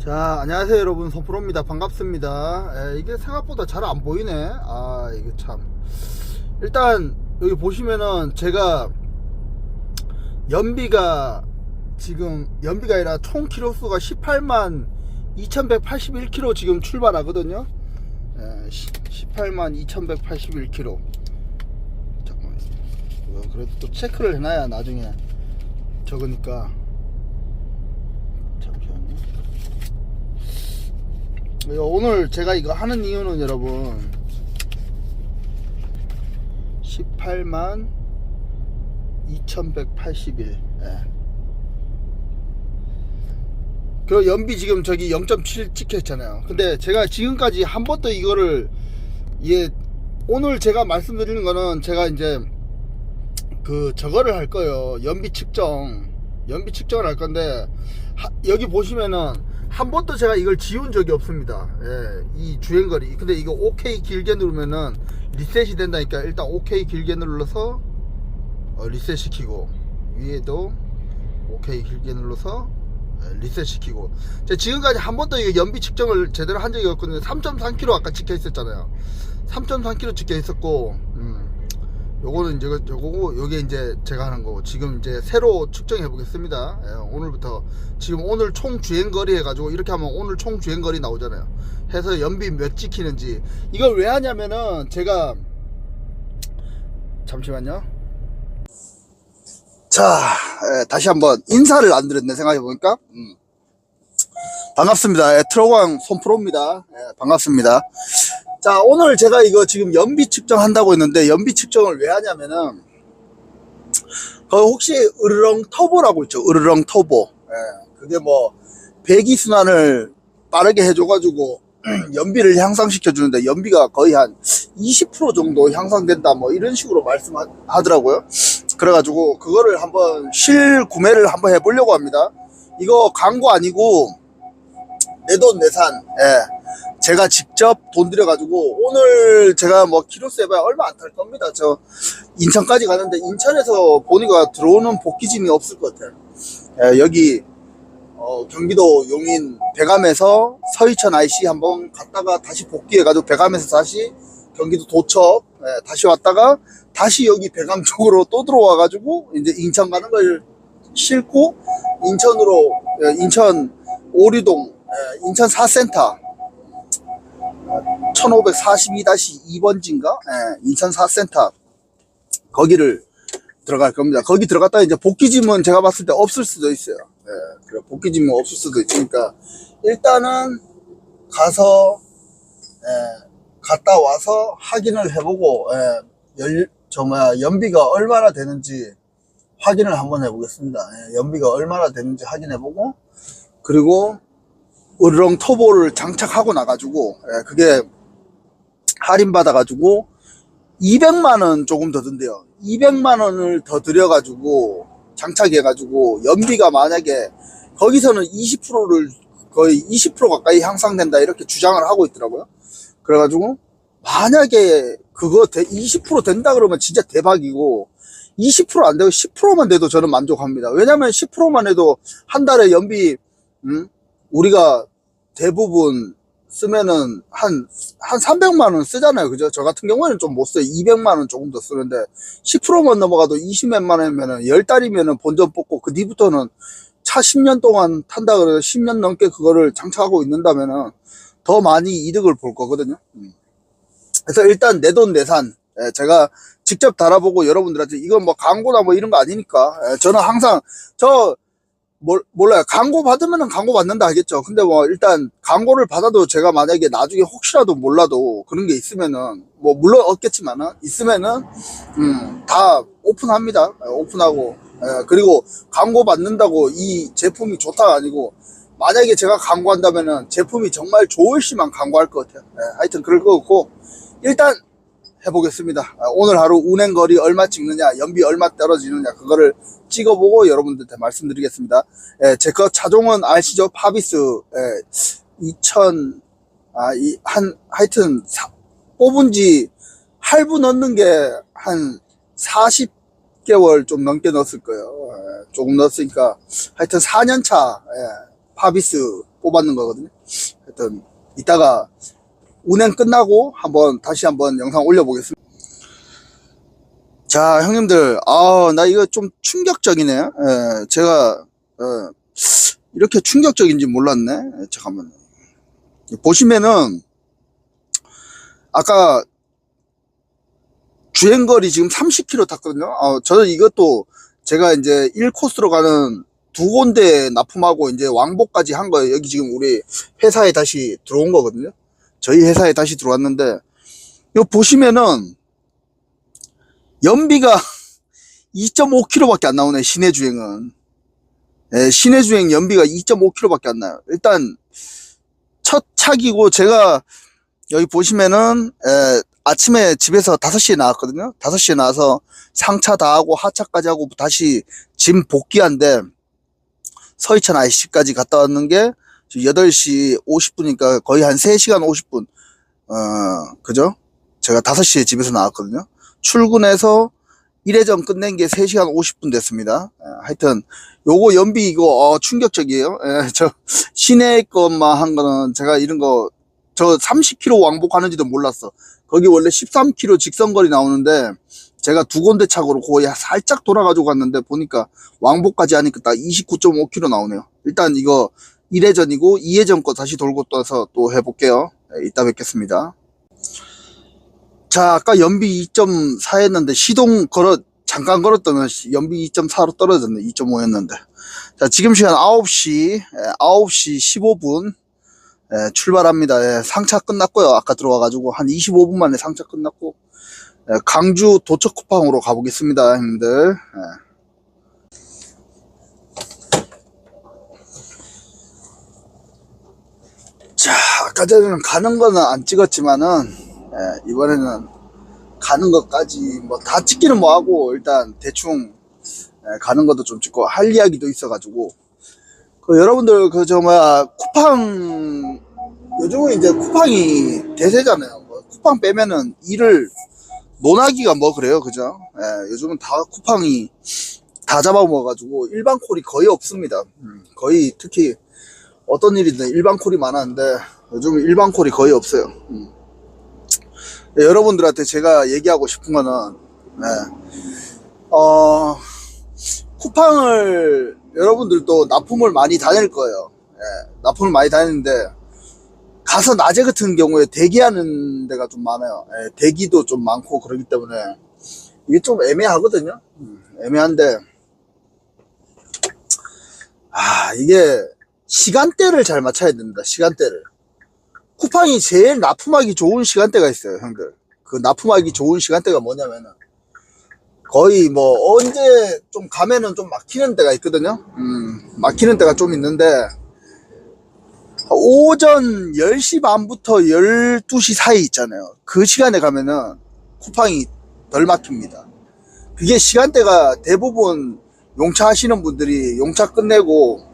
자 안녕하세요 여러분. 손프로입니다. 반갑습니다. 에, 이게 생각보다 잘 안 보이네. 아 이게 참. 일단 여기 보시면은 제가 연비가 지금 연비가 아니라 총 키로수가 18만 2181km 지금 출발하거든요. 에, 18만 2181km 잠깐만 이거 그래도 또 체크를 해놔야 나중에 적으니까 잠시만요 예, 오늘 제가 이거 하는 이유는 여러분 18만 2181 예. 그 연비 지금 저기 0.7 찍혔잖아요. 근데 제가 지금까지 한 번도 이거를 예 오늘 제가 말씀드리는 거는 제가 이제 그 저거를 할 거예요. 연비 측정. 연비 측정을 할 건데 하- 여기 보시면은 한 번도 제가 이걸 지운 적이 없습니다. 예, 이 주행거리. 근데 이거 OK 길게 누르면은 리셋이 된다니까 일단 OK 길게 눌러서 어, 리셋 시키고 위에도 OK 길게 눌러서 예, 리셋 시키고. 제가 지금까지 한 번도 이거 연비 측정을 제대로 한 적이 없거든요. 3.3km 아까 찍혀 있었잖아요. 3.3km 찍혀 있었고 음. 요거는 이제 그- 요거고 요게 이제 제가 하는 거고 지금 이제 새로 측정해 보겠습니다. 예, 오늘부터 지금 오늘 총 주행거리 해가지고 이렇게 하면 오늘 총 주행거리 나오잖아요. 해서 연비 몇 찍히는지. 이걸 왜 하냐면은 제가 잠시만요. 자 예, 다시 한번 인사를 안 드렸네 생각해 보니까. 음. 반갑습니다. 예, 트럭왕 손프로입니다. 예, 반갑습니다. 자 오늘 제가 이거 지금 연비 측정한다고 했는데 연비 측정을 왜 하냐면은 그 혹시 으르렁 터보라고 있죠. 으르렁 터보. 예, 그게 뭐 배기 순환을 빠르게 해줘가지고 연비를 향상시켜 주는데 연비가 거의 한 20% 정도 향상된다 뭐 이런 식으로 말씀하더라고요. 그래가지고 그거를 한번 실 구매를 한번 해보려고 합니다. 이거 광고 아니고 내돈 내산 예. 제가 직접 돈 들여가지고 오늘 제가 뭐 키로수 해봐야 얼마 안 탈 겁니다. 저 인천까지 가는데 인천에서 보니까 들어오는 복귀짐이 없을 것 같아요. 예, 여기 어, 경기도 용인 배감에서 서희천 IC 한번 갔다가 다시 복귀해가지고 배감에서 다시 경기도 도척 예, 다시 왔다가 다시 여기 배감 쪽으로 또 들어와가지고 이제 인천 가는 걸 싣고 인천으로 예, 인천 오류동 예, 인천 4센터 1542-2번지인가? 예, 인천 4센터 거기를 들어갈 겁니다. 거기 들어갔다 이제 복귀짐은 제가 봤을 때 없을 수도 있어요. 예, 그래 복귀짐은 없을 수도 있으니까 일단은 가서 예, 갔다 와서 확인을 해보고 예, 열, 저 뭐야 연비가 얼마나 되는지 확인을 한번 해보겠습니다. 예, 연비가 얼마나 되는지 확인해보고 그리고 으르렁 터보를 장착하고 나가지고 예, 그게 할인 받아가지고 200만원 조금 더 든대요. 200만원을 더 들여가지고 장착해가지고 연비가 만약에 거기서는 20%를 거의 20% 가까이 향상된다 이렇게 주장을 하고 있더라고요. 그래가지고 만약에 그거 20% 된다 그러면 진짜 대박이고 20%안 되고 10%만 돼도 저는 만족합니다. 왜냐면 10%만 해도 한 달에 연비 음? 우리가 대부분 쓰면은 한, 한 300만원 쓰잖아요. 그죠? 저 같은 경우에는 좀 못 써요. 200만원 조금 더 쓰는데, 10%만 넘어가도 20몇만 원이면은 10달이면은 본전 뽑고, 그 뒤부터는 차 10년 동안 탄다 그래서 10년 넘게 그거를 장착하고 있는다면은 더 많이 이득을 볼 거거든요. 음. 그래서 일단 내 돈 내산. 예, 제가 직접 달아보고 여러분들한테 이건 뭐 광고나 뭐 이런 거 아니니까. 예, 저는 항상 저 몰, 몰라요. 광고 받으면은 광고 받는다 하겠죠. 근데 뭐 일단 광고를 받아도 제가 만약에 나중에 혹시라도 몰라도 그런 게 있으면은 뭐 물론 없겠지만은 있으면은 음, 다 오픈합니다. 예, 오픈하고 예, 그리고 광고 받는다고 이 제품이 좋다가 아니고 만약에 제가 광고한다면은 제품이 정말 좋을 시만 광고할 것 같아요. 예, 하여튼 그럴 거 같고 일단 해보겠습니다. 아, 오늘 하루 운행 거리 얼마 찍느냐, 연비 얼마 떨어지느냐, 그거를 찍어보고 여러분들한테 말씀드리겠습니다. 예, 제거 차종은 아시죠? 파비스, 예, 2000, 아, 이, 한, 하여튼, 사- 뽑은 지 할부 넣는 게 한 40개월 좀 넘게 넣었을 거예요. 예, 조금 넣었으니까, 하여튼 4년차, 예, 파비스 뽑았는 거거든요. 하여튼 이따가 운행 끝나고 한번 다시 한번 영상 올려보겠습니다. 자, 형님들, 아, 나 이거 좀 충격적이네. 예, 제가 어, 이렇게 충격적인지 몰랐네. 예, 잠깐만요. 보시면은 아까 주행거리 지금 30km 탔거든요. 어, 저는 이것도 제가 이제 1코스로 가는 두 군데 납품하고 이제 왕복까지 한 거예요. 여기 지금 우리 회사에 다시 들어온 거거든요. 저희 회사에 다시 들어왔는데, 이거 보시면은, 연비가 2.5km밖에 안 나오네, 시내 주행은. 예, 시내 주행 연비가 2.5km밖에 안 나요. 일단, 첫 차기고, 제가 여기 보시면은, 에, 아침에 집에서 5시에 나왔거든요. 5시에 나와서 상차 다 하고 하차까지 하고 다시 짐 복귀한데 서희천 IC까지 갔다 왔는 게 지금 8시 50분이니까 거의 한 3시간 50분. 어, 그죠? 제가 5시에 집에서 나왔거든요. 출근해서 1회전 끝낸 게 3시간 50분 됐습니다. 에, 하여튼 요거 연비 이거 어, 충격적이에요. 에, 저 시내 것만 한 거는 제가 이런 거 저 30km 왕복하는지도 몰랐어. 거기 원래 13km 직선거리 나오는데 제가 두 군데 차고로 거의 살짝 돌아가지고 갔는데 보니까 왕복까지 하니까 딱 29.5km 나오네요. 일단 이거 1회전이고 2회전 거 다시 돌고 떠서 또 해볼게요. 네, 이따 뵙겠습니다. 자, 아까 연비 2.4 했는데 시동 걸어 잠깐 걸었더니 연비 2.4로 떨어졌네. 2.5였는데. 자, 지금 시간 9시, 예, 9시 15분. 예, 출발합니다. 예, 상차 끝났고요. 아까 들어와 가지고 한 25분 만에 상차 끝났고 예, 강주 도착 쿠팡으로 가보겠습니다, 형님들. 예. 아까 전에는 가는 거는 안 찍었지만은 예, 이번에는 가는 것까지 뭐 다 찍기는 뭐하고 일단 대충 예, 가는 것도 좀 찍고 할 이야기도 있어가지고 그 여러분들 그 저 뭐야 쿠팡 요즘은 이제 쿠팡이 대세잖아요. 뭐 쿠팡 빼면은 일을 논하기가 뭐 그래요, 그죠? 예, 요즘은 다 쿠팡이 다 잡아먹어가지고 일반 콜이 거의 없습니다. 음, 거의 특히 어떤 일이든 일반 콜이 많았는데 요즘 은 일반 콜이 거의 없어요. 음. 예, 여러분들한테 제가 얘기하고 싶은 거는 예, 어, 쿠팡을 여러분들도 납품을 많이 다닐 거예요. 예, 납품을 많이 다니는데 가서 낮에 같은 경우에 대기하는 데가 좀 많아요. 예, 대기도 좀 많고 그러기 때문에 이게 좀 애매하거든요. 음, 애매한데 아 이게 시간대를 잘 맞춰야 됩니다. 시간대를 쿠팡이 제일 납품하기 좋은 시간대가 있어요, 형들. 그 납품하기 좋은 시간대가 뭐냐면은 거의 뭐 언제 좀 가면은 좀 막히는 데가 있거든요. 음, 막히는 데가 좀 있는데 오전 10시 반부터 12시 사이 있잖아요. 그 시간에 가면은 쿠팡이 덜 막힙니다. 그게 시간대가 대부분 용차 하시는 분들이 용차 끝내고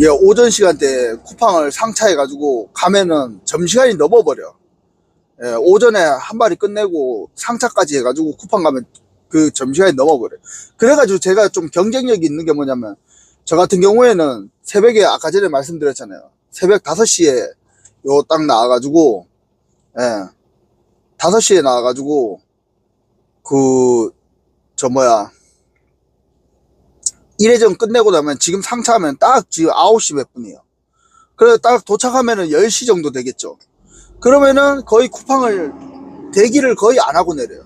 예, 오전 시간대에 쿠팡을 상차해가지고 가면은 점시간이 넘어버려. 예, 오전에 한 마리 끝내고 상차까지 해가지고 쿠팡 가면 그 점시간이 넘어버려. 그래가지고 제가 좀 경쟁력이 있는 게 뭐냐면 저 같은 경우에는 새벽에 아까 전에 말씀드렸잖아요. 새벽 5시에 요 딱 나와가지고, 예, 5시에 나와가지고, 그, 저 뭐야, 1회전 끝내고 나면 지금 상차하면 딱 지금 9시 몇 분이에요. 그래서 딱 도착하면은 10시 정도 되겠죠. 그러면은 거의 쿠팡을 대기를 거의 안 하고 내려요.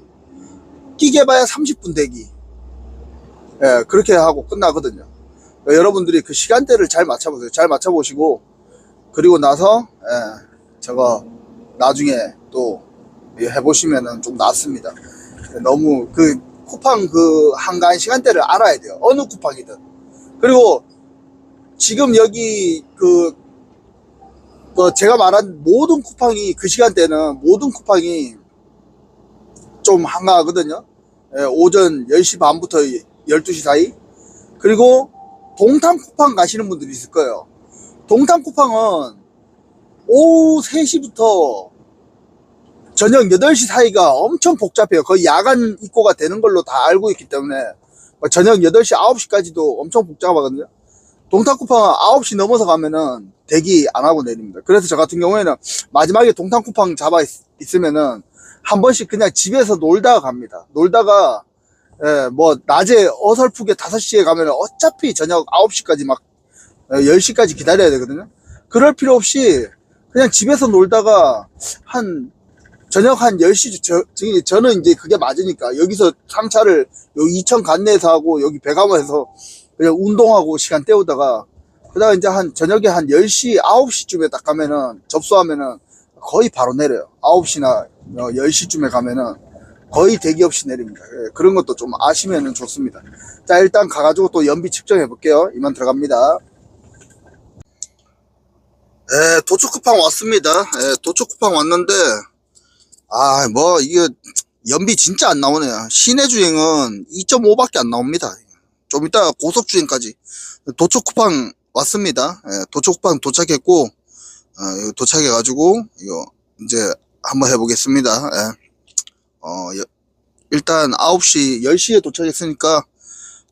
끼게 봐야 30분 대기. 예, 그렇게 하고 끝나거든요. 그러니까 여러분들이 그 시간대를 잘 맞춰보세요. 잘 맞춰보시고, 그리고 나서, 예, 저거, 나중에 또 해보시면은 좀 낫습니다. 너무 그 쿠팡 그 한가한 시간대를 알아야 돼요. 어느 쿠팡이든. 그리고 지금 여기 그, 그 제가 말한 모든 쿠팡이 그 시간대는 모든 쿠팡이 좀 한가하거든요. 예, 오전 10시 반부터 12시 사이. 그리고 동탄 쿠팡 가시는 분들이 있을 거예요. 동탄 쿠팡은 오후 3시부터 저녁 8시 사이가 엄청 복잡해요. 거의 야간 입고가 되는 걸로 다 알고 있기 때문에 저녁 8시, 9시까지도 엄청 복잡하거든요. 동탄 쿠팡 9시 넘어서 가면은 대기 안 하고 내립니다. 그래서 저 같은 경우에는 마지막에 동탄 쿠팡 잡아 있, 으면은한 번씩 그냥 집에서 놀다가 갑니다. 놀다가 예, 뭐 낮에 어설프게 5시에 가면은 어차피 저녁 9시까지 막 어, 10시까지 기다려야 되거든요. 그럴 필요 없이 그냥 집에서 놀다가 한 저녁 한 10시, 저, 저- 저는 이제 그게 맞으니까 여기서 상차를 요 이천 관내에서 하고 여기 배가마에서 그냥 운동하고 시간 때우다가 그다가 이제 한 저녁에 한 10시, 9시쯤에 딱 가면은 접수하면은 거의 바로 내려요. 9시나 10시쯤에 가면은 거의 대기 없이 내립니다. 예, 그런 것도 좀 아시면은 좋습니다. 자, 일단 가가지고 또 연비 측정해 볼게요. 이만 들어갑니다. 예, 도초 쿠팡 왔습니다. 예, 도초 쿠팡 왔는데, 아, 뭐, 이게, 연비 진짜 안 나오네 요. 시내 주행은 2.5밖에 안 나옵니다. 좀 이따 고속 주행까지. 도초 쿠팡 왔습니다. 예, 도초 쿠팡 도착했고, 어, 이거 도착해 가지고, 이거, 이제, 한번 해보겠습니다. 예. 어, 여- 일단 9시, 10시에 도착했으니까,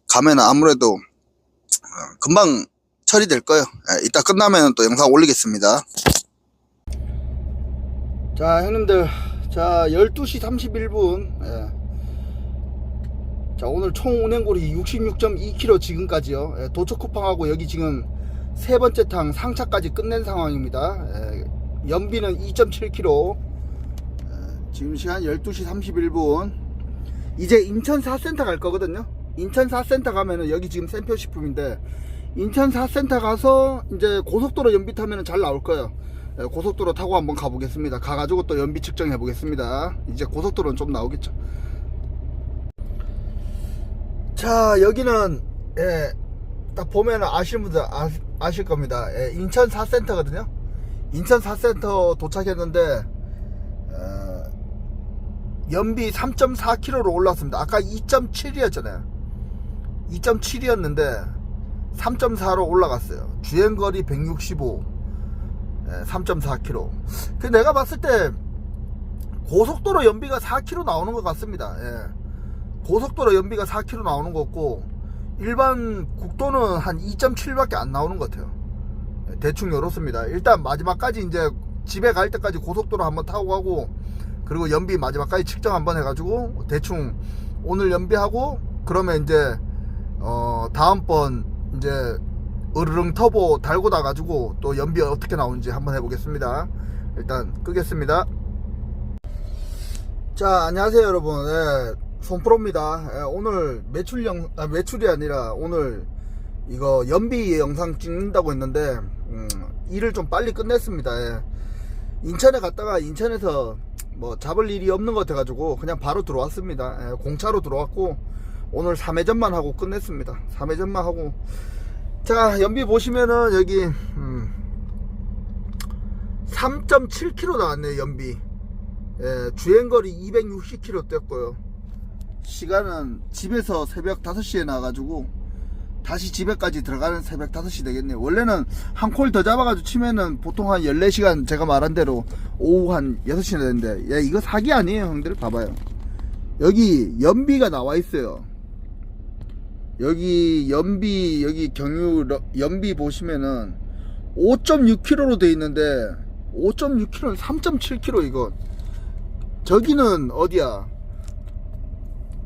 가면 아무래도, 어, 금방 처리될 거예요. 예, 이따 끝나면 또 영상 올리겠습니다. 자, 형님들. 자, 12시 31분. 예. 자, 오늘 총 운행거리 66.2km 지금까지요. 예, 도초 쿠팡하고 여기 지금 세 번째 탕 상차까지 끝낸 상황입니다. 예, 연비는 2.7km. 예, 지금 시간 12시 31분. 이제 인천 4센터 갈 거거든요. 인천 4센터 가면은 여기 지금 샘표 식품인데 인천 4센터 가서 이제 고속도로 연비 타면은 잘 나올 거예요. 예, 고속도로 타고 한번 가보겠습니다. 가가지고 또 연비 측정해 보겠습니다. 이제 고속도로는 좀 나오겠죠. 자, 여기는, 예, 딱 보면 아시는 분들 아, 실 겁니다. 예, 인천 4센터거든요. 인천 4센터 도착했는데, 어, 연비 3.4km로 올랐습니다. 아까 2.7이었잖아요. 2.7이었는데, 3.4로 올라갔어요. 주행거리 165. 3.4km. 그 내가 봤을 때 고속도로 연비가 4km 나오는 것 같습니다. 예. 고속도로 연비가 4km 나오는 것 같고 일반 국도는 한 2.7밖에 안 나오는 것 같아요. 예, 대충 이렇습니다. 일단 마지막까지 이제 집에 갈 때까지 고속도로 한번 타고 가고 그리고 연비 마지막까지 측정 한번 해가지고 대충 오늘 연비하고 그러면 이제 어 다음번 이제 으르릉 터보 달고 나가지고 또 연비 어떻게 나오는지 한번 해보겠습니다. 일단 끄겠습니다. 자 안녕하세요 여러분 예, 손프로입니다. 예, 오늘 매출 영 아, 매출이 아니라 오늘 이거 연비 영상 찍는다고 했는데 음, 일을 좀 빨리 끝냈습니다. 예. 인천에 갔다가 인천에서 뭐 잡을 일이 없는 것 같아 가지고 그냥 바로 들어왔습니다. 예, 공차로 들어왔고 오늘 3회전만 하고 끝냈습니다. 3회전만 하고 자 연비 보시면은 여기 음, 3.7km 나왔네요 연비. 예, 주행거리 260km 뗐고요. 시간은 집에서 새벽 5시에 나와가지고 다시 집에까지 들어가는 새벽 5시 되겠네요. 원래는 한 콜 더 잡아가지고 치면은 보통 한 14시간 제가 말한 대로 오후 한 6시나 되는데 야 이거 사기 아니에요 형들? 봐봐요. 여기 연비가 나와 있어요 여기 연비 여기 경유 러- 연비 보시면은 5.6km로 돼 있는데 5.6km는 3.7km 이거 저기는 어디야?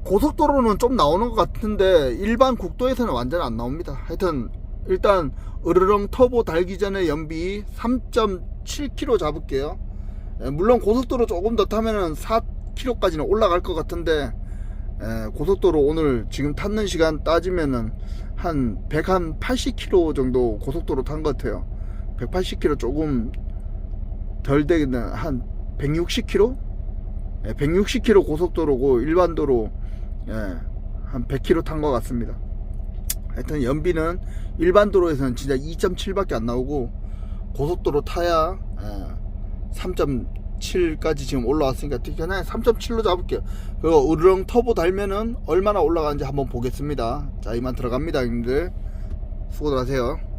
고속도로는 좀 나오는 것 같은데 일반 국도에서는 완전 안 나옵니다. 하여튼 일단 으르렁 터보 달기 전에 연비 3.7km 잡을게요. 예, 물론 고속도로 조금 더 타면은 4km까지는 올라갈 것 같은데 예, 예, 고속도로 오늘 지금 탔는 시간 따지면은 한 180km 정도 고속도로 탄 것 같아요. 180km 조금 덜 되기는 한 160km? 160km 예, 고속도로고 일반도로 예, 한 100km 탄 것 같습니다. 하여튼 연비는 일반 도로에서는 진짜 2.7밖에 안 나오고 고속도로 타야 3. 7까지 지금 올라왔으니까 그냥 3.7로 잡을게요. 그리고 우르렁 터보 달면은 얼마나 올라가는지 한번 보겠습니다. 자 이만 들어갑니다 형님들. 수고들 하세요.